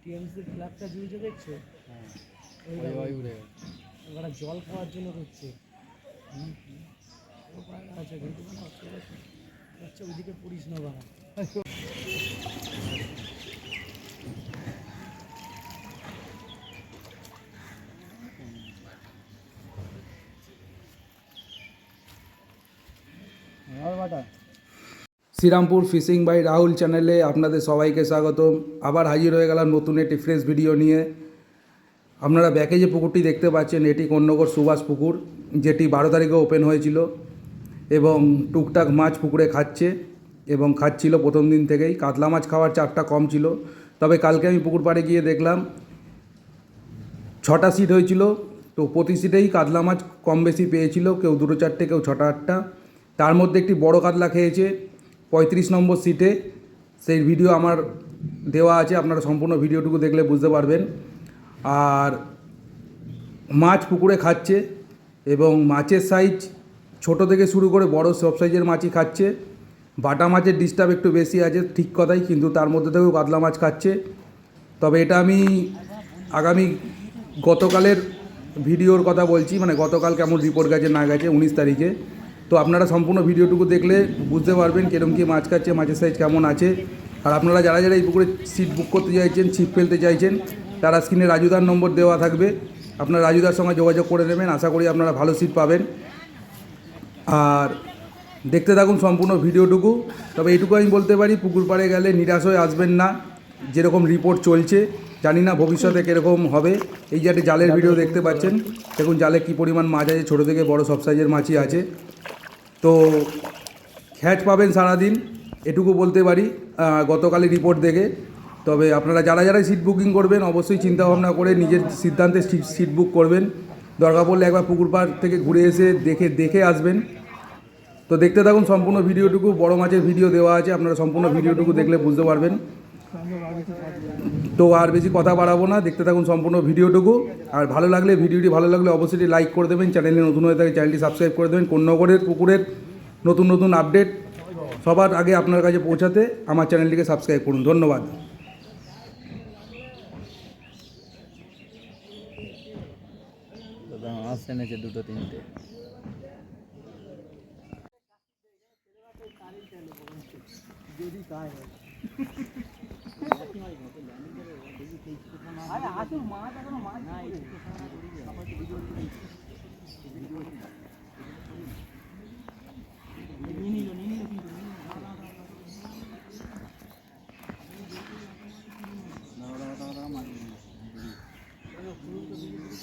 TMC ফ্ল্যাগটা ঝুলছে দেখছ? হ্যাঁ। ওই উড়ে ওরা জল খাওয়ার জন্য করছে ও কিন্তু। আচ্ছা ওইদিকে পড়িস না বাবা আর বাটা? শ্রীরামপুর ফিশিং বাই রাহুল চ্যানেলে আপনাদের সবাইকে স্বাগতম। আবার হাজির হয়ে গেলাম নতুন একটি ফ্রেশ ভিডিও নিয়ে। আপনারা ব্যাকে যে পুকুরটি দেখতে পাচ্ছেন, এটি কন্যগর সুভাষ পুকুর, যেটি বারো তারিখে ওপেন হয়েছিল এবং টুকটাক মাছ পুকুরে খাচ্ছে এবং খাচ্ছিল প্রথম দিন থেকেই। কাতলা মাছ খাওয়ার চাপটা কম ছিল। তবে কালকে আমি পুকুর পাড়ে গিয়ে দেখলাম, ছটা সিট হয়েছিল। তো প্রতি সিটেই কাতলা মাছ কম বেশি পেয়েছিল, কেউ দুটো চারটে, কেউ ছটা আটটা। তার মধ্যে একটি বড় কাতলা খেয়েছে পঁয়ত্রিশ নম্বর সিটে সেই ভিডিও আমার দেওয়া আছে, আপনারা সম্পূর্ণ ভিডিওটুকু দেখলে বুঝতে পারবেন। আর মাছ পুকুরে খাচ্ছে এবং মাছের সাইজ ছোট থেকে শুরু করে বড় সব সাইজের মাছই খাচ্ছে। বাটা মাছের ডিস্টার্ব একটু বেশি আছে, ঠিক কথাই, কিন্তু তার মধ্যে থেকেও কাতলা মাছ খাচ্ছে। তবে এটা আমি আগামী গতকালের ভিডিওর কথা বলছি মানে গতকাল কেমন রিপোর্ট গেছে না গেছে, উনিশ তারিখে। তো আপনারা সম্পূর্ণ ভিডিওটুকু দেখলে বুঝতে পারবেন কীরকম কী মাছ খাচ্ছে, মাছের সাইজ কেমন আছে। আর আপনারা যারা যারা এই পুকুরে সিট বুক করতে চাইছেন ছিপ ফেলতে চাইছেন, তারা স্ক্রিনে রাজুদার নম্বর দেওয়া থাকবে। আপনারা রাজুদার সঙ্গে যোগাযোগ করে নেবেন, আশা করি আপনারা ভালো সিট পাবেন। আর দেখতে থাকুন সম্পূর্ণ ভিডিওটুকু। তবে এইটুকু আমি বলতে পারি, পুকুর পাড়ে গেলে নিরাশ হয়ে আসবেন না। যেরকম রিপোর্ট চলছে, জানি না ভবিষ্যতে কীরকম হবে। এই যে একটা জালের ভিডিও দেখতে পাচ্ছেন, দেখুন জালে কী পরিমাণ মাছ আছে, ছোটো থেকে বড় সব সাইজের মাছই আছে। তো খ্যাচ পাবেন সারাদিন, এটুকু বলতে পারি গতকালের রিপোর্ট দেখে। তবে আপনারা যারা যারা সিট বুকিং করবেন, অবশ্যই চিন্তা ভাবনা করে নিজের সিদ্ধান্তে সিট বুক করবেন। দরকার পড়লে একবার পুকুর পাড় থেকে ঘুরে এসে দেখে দেখে আসবেন। তো দেখতে থাকুন সম্পূর্ণ ভিডিওটুকু, বড় মাছের ভিডিও দেওয়া আছে, আপনারা সম্পূর্ণ ভিডিওটুকু দেখলে বুঝতে পারবেন। তো আর বেশি কথা বাড়াবো না। দেখতে থাকুন সম্পূর্ণ ভিডিওটুকু। আর ভালো লাগলে ভিডিওটি ভালো লাগলে অবশ্যই লাইক করে দেবেন। চ্যানেলে নতুন হয়ে থাকে চ্যানেলটি সাবস্ক্রাইব করে দেবেন। কন্যাগরের পুকুরের নতুন নতুন আপডেট সবার আগে আপনার কাছে পৌঁছাতে আমার চ্যানেলটিকে সাবস্ক্রাইব করুন। ধন্যবাদ। দাদা মাছ এনেছে দুটো তিনটে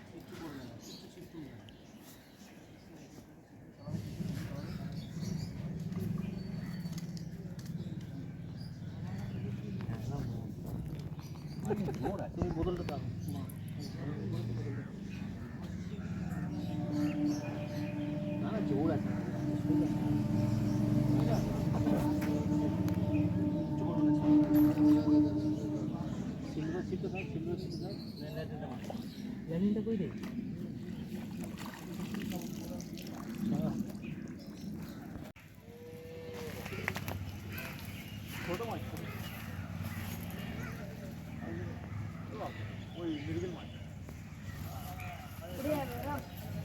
জানিনটা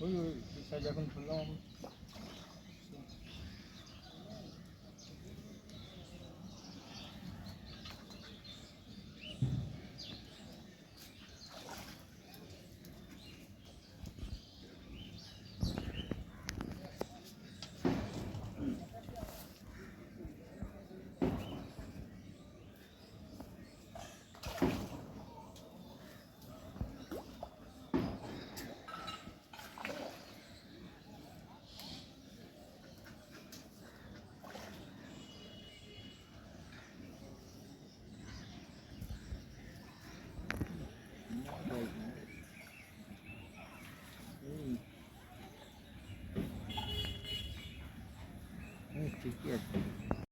Oui, oui, ça, j'ai.